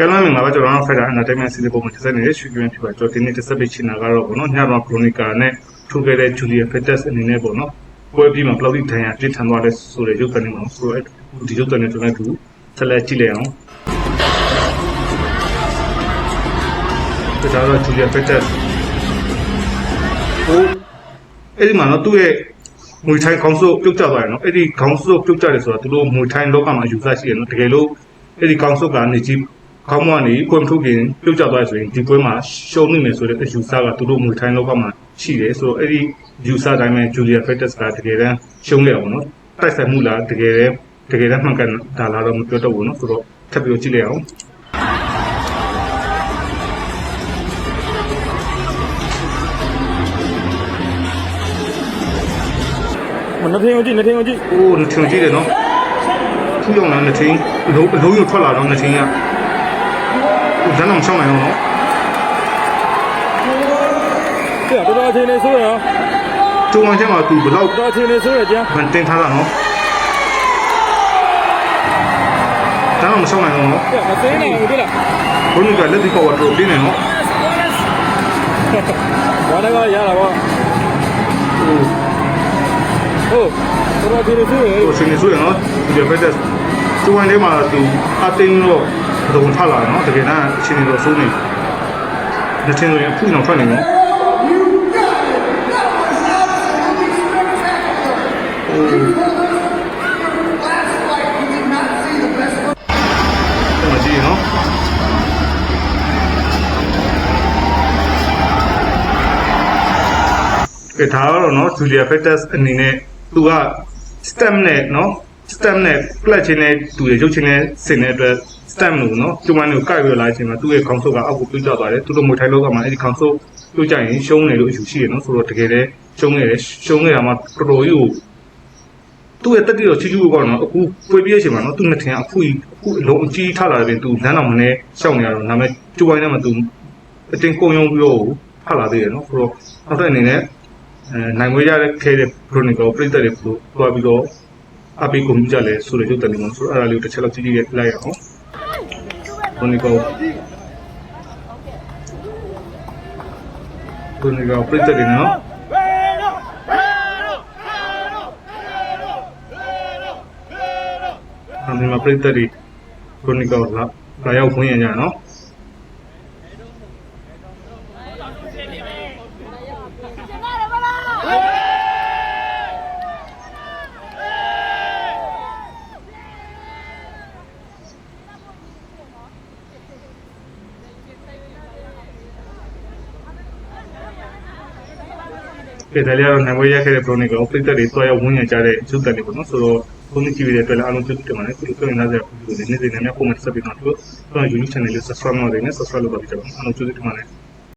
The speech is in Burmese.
ကဲလမ်းမြင်ပါပဲကျွန်တော်တို့ Fighter Entertainment စီးရီးပုံမှန်တစ်စက်နေတဲ့ရွှေကင်းဖြစ်ပါကျွန်တော်ဒီနေ့တစ်စက်ပေးချင်တာကတော့ပေါ့နော်ညတော့ Chronica နဲ့ထိုးခဲ့တဲ့ Julia Fettes အနေနဲ့ပေါ့နော်ပွဲပြီးမှဘလောက်ထိဒဏ်ရာပြစ်ထန်သွားလဲဆိုတဲ့ရုပ်သံလေးမှာဆိုတော့ဒီရုပ်သံလေးကျွန်တော်တို့ဆက်လက်ကြည့်လိုက်အောင်ဒါတော့ Julia Fettes ဟိုအဲ့ဒီမှာတော့သူ့ရဲ့ငွေထိုင်းခေါင်းစုပ်ပြုတ်ကျသွားတယ်နော်အဲ့ဒီခေါင်းစုပ်ပြုတ်ကျတယ်ဆိုတာသူတို့ငွေထိုင်းလောကမှာယူဆရှိတယ်နော်တကယ်လို့အဲ့ဒီခေါင်းစုပ်ကနေကြီး ခေါင်းမကနေကွန်ထုတ်ခင်ပြုတ်ကျသွားတယ်ဆိုရင်ဒီပွဲမှာရှုံးနေမယ်ဆိုတဲ့အယူဆကသူတို့ငွေထိုင်းလောကမှာရှိတယ်ဆိုတော့အဲ့ဒီယူဆတိုင်းပဲဂျူလီယာဖက်တက်စ်ကတကယ်တမ်းရှုံးခဲ့အောင်နော်တိုက်ဆိုင်မှုလားတကယ်တည်းတကယ်တမ်းမှန်ကန်တာလားတော့မပြောတော့ဘူးနော်ဆိုတော့ထပ်ပြီးတော့ကြည့်လိုက်အောင်နှစ်ထင်းကိုကြည့်နှစ်ထင်းကိုကြည့်အိုးနှစ်ထင်ကြည့်တယ်နော်ထူးအောင်လားနှစ်ထင်အလုံးအလုံးရုံထွက်လာတော့နှစ်ထင်ကဟို ဇန်းအောင်ရှောင်းနိုင်အောင်နော်ပြတော်တော်ချင်းနေဆိုရအောင်ကျုံဝင်ချက်မှာသူဘယ်တော့တော်ချင်းနေဆိုရကြဗန်တင်ထားတာနော်ဇန်းအောင်မရှောင်းနိုင်အောင်နော်ပြမသိနိုင်ဘူးဒီလားဘုန်းကြီးကလက်ဒီပေါ်တော့ပြင်းနေနော်ဘာလဲကရတာပေါ့ဟိုဟုတ်တော်တော်ချင်းနေဆိုရဟိုစင်နေဆိုရနော်ဒီဘက်တက်ကျုံဝင်ထဲမှာသူအတင်းတော့ ဘယ်တော့ထလာနော်တကယ်တမ်းအချင်းနေတော့စိုးနေနှစ်ထင်ဆိုရင်အခုနောက်ထွက်နေနော်အိုးအဲ့မှာကြည့်ရနော်ကဲဒါကတော့နော်ဂျူလီယာဖက်တက်စ်အနေနဲ့သူက stem နဲ့နော် stem နဲ့ clutch ချင်းနဲ့တူရရုပ်ချင်းနဲ့ဆင်တဲ့အတွက် stem လို့နော်ကျမတို့ကိုကိုက်ပြီးလာချင်းမှာသူ့ရဲ့ခေါင်းဆုပ်ကအောက်ကိုပြုတ်ကျသွားတယ်သူတို့မွေထိုင်လောကမှာအဲ့ဒီခေါင်းဆုပ်ပြုတ်ကျရင်ရှုံးတယ်လို့အယူရှိရနော်ဆိုတော့တကယ်လည်းရှုံးခဲ့တယ်ရှုံးခဲ့တာမှတော်တော်ကြီးကိုသူ့ရဲ့တက်တိတော့ချီချူကောနော်အခုပွေပြည့်အချိန်မှာနော်သူနှစ်ထင်အခုအခုအလုံးအကြီးထလာတယ်သူလမ်းတော်မနဲ့ရှောက်နေရတော့နာမည်ကျိုးဝိုင်းထဲမှာသူအတင်းကုံယုံပြီးတော့ထလာသေးတယ်နော်ဆိုတော့နောက်တဲ့အနေနဲ့အဲနိုင်ဝေးရတဲ့ခဲတဲ့ chronicle ပြိတ္တတွေပို့သွားပြီးတော့အပိကွန်ပြကြလဲဆိုတဲ့ရုပ်တယ်မှာဆိုတော့အဲ့ဒါလေးကိုတစ်ချက်လောက်ကြည့်ကြည့်လိုက်ရအောင် chronicle chronicle ပြိတ္တတွေနော်အမေမှာပြိတ္တတွေ chronicle လာလာရောက်ဝင်ရ ကြနော်ကဲဒါလေးကတော့နိုင်ဝဲရခဲ့တဲ့ chronicle ကိုပြိတ္တတွေတွားရောက်ဝင်ရကြတဲ့ရုပ်တယ်တွေပေါ့နော်ဆိုတော့ဘုန်းကြီးကြည့်ရတဲ့အတွက်လည်းအားလုံးကျေးဇူးတင်ပါတယ်ခုလိုပြောရင်လည်းဆက်ပြီးနေ့စဉ်နဲ့များပုံမှန်ဆက်ပြီးတော့တို့ unique channel လေး subscribe လုပ်နေနဲ့ subscribe လုပ်ပါကြပါအားလုံးကျေးဇူးတင်ပါတယ်